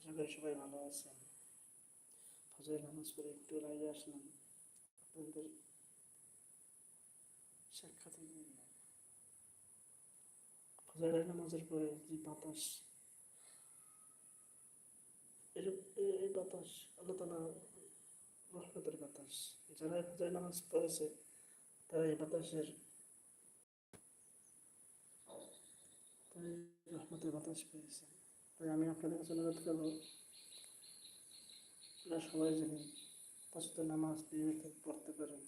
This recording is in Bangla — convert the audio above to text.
আশা করি সবাই ভালো আছেন। ফজরের নামাজ একটু আসলাম। আপনাদের সাক্ষাৎ ফজরের নামাজের পরে যে বাতাস এই বাতাস, আল্লাহ রহমতের বাতাস। যারা ফজরের নামাজ পড়েছে, তারা এই বাতাসের, তারা রহমতের বাতাস পেয়েছে। তাই আমি আপনাদের কাছে অনুরোধ করব আপনারা সবাই যেন পাঁচটা নামাজ নিয়মিত পড়তে পারেন।